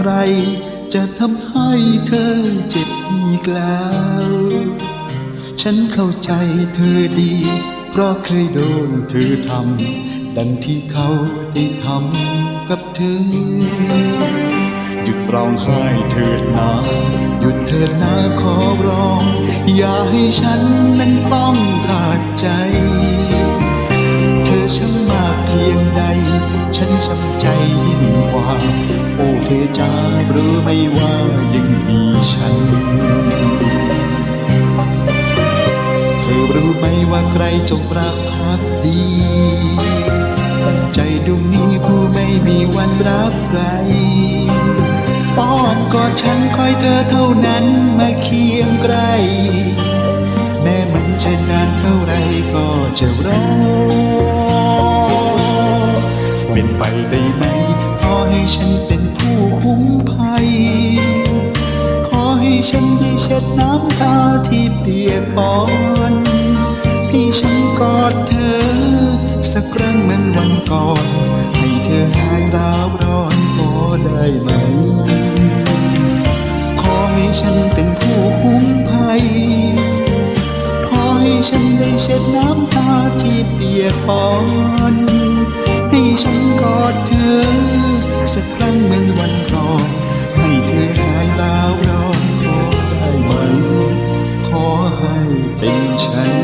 ใคร จะทำให้เธอเจ็บอีกแล้ว ฉันเข้าใจเธอดี เพราะเคยโดนเธอทำดังที่เขาได้ทำกับเธอ หยุดร้องไห้เถิดนาหยุดเถิดนาขอร้อง อย่าให้ฉันนั้นต้องขาดใจ เธอช้ำมาก เพียงใด ฉันช้ำใจยิ่งกว่า โอ้เธอจะรู้ไหม่ว่ายังมีฉัน เธอรู้ไหมว่าใครจงรักภักดี ใจดวงนี้ผู้ไม่มีวันรักใครป้อมกอดฉันคอยเธอเท่านั้นมาเคียงใกล้แม้มันจะนานเท่าไรก็จะรอ ให้ฉันได้เช็ดน้ำตาที่เปียกปอนให้ฉันกอดเธอ สักครั้งเหมือนวันก่อน ให้เธอหายร้าวร้อนพอได้ไหม ขอให้ฉันเป็นผู้คุ้มภัย ขอให้ฉันได้เช็ดน้ำตาที่เปียกปอนให้ฉันกอดเธอ สักครั้ง เ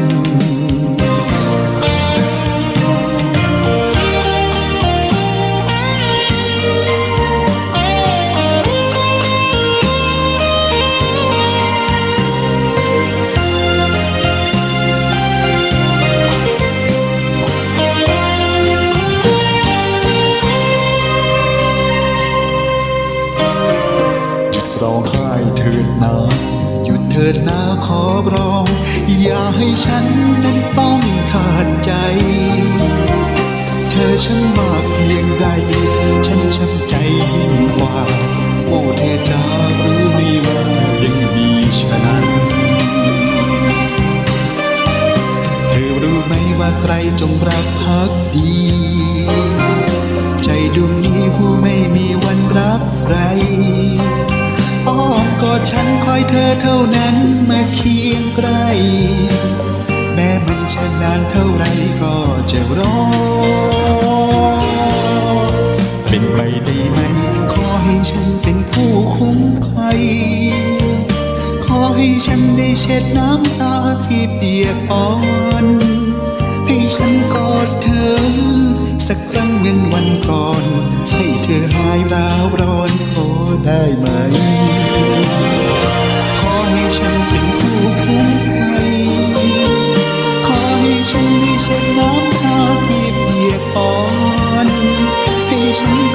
เถิดนาขอร้อง อย่าให้ฉันนั้นต้องขาดใจ เธอฉันมากเพียงใด ฉันช้ำใจยิ่งกว่า โอ้เธอจะรู้ไม่ว่ายังมีฉันเธอรู้ไหมว่าใครจงรักภักดี ใจดวงนี้ผู้ไม่มีวันรักใครอ้อมกอดฉันคอยเธอเท่านั้น เคียงใกล้แม้มันจะนานเท่าไรก็จะรอเป็นไปได้ไหม ขอให้ฉันเป็นผู้คุ้มภัย ขอให้ฉันได้เช็ดน้ำตาที่เปียกปอนให้ฉันกอดเธอ สักครั้งเหมือนวันก่อน ให้เธอหายร้าวร้อนพอได้ไหม ขอให้ฉันเป็น ไ